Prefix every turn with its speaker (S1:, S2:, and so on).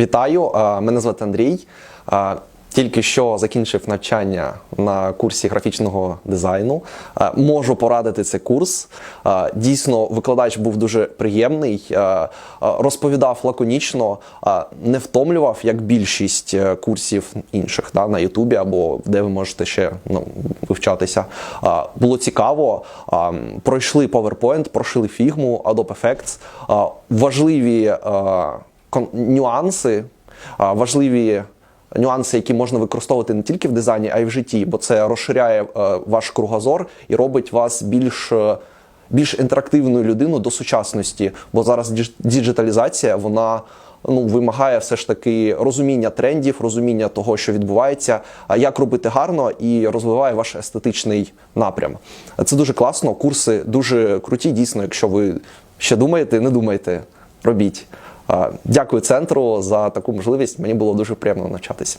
S1: Вітаю, е, мене звати Андрій. Е, Тільки що закінчив навчання на курсі графічного дизайну. Е, Можу порадити цей курс. Дійсно, викладач був дуже приємний, розповідав лаконічно, не втомлював, як більшість курсів інших да, на Ютубі або де ви можете ще ну, вивчатися. Було цікаво. Пройшли PowerPoint, пройшли фігму, Adobe Effects. Важливі нюанси, важливі нюанси, які можна використовувати не тільки в дизайні, а й в житті, бо це розширяє е, ваш кругозор і робить вас більш. е, Більш інтерактивною людиною до сучасності, бо зараз діджиталізація вона ну вимагає все ж таки розуміння трендів, розуміння того, що відбувається, як робити гарно і розвиває ваш естетичний напрям. Це дуже класно. Курси дуже круті. Дійсно, якщо ви ще думаєте, не думайте, робіть. Дякую центру за таку можливість. Мені було дуже приємно навчатися.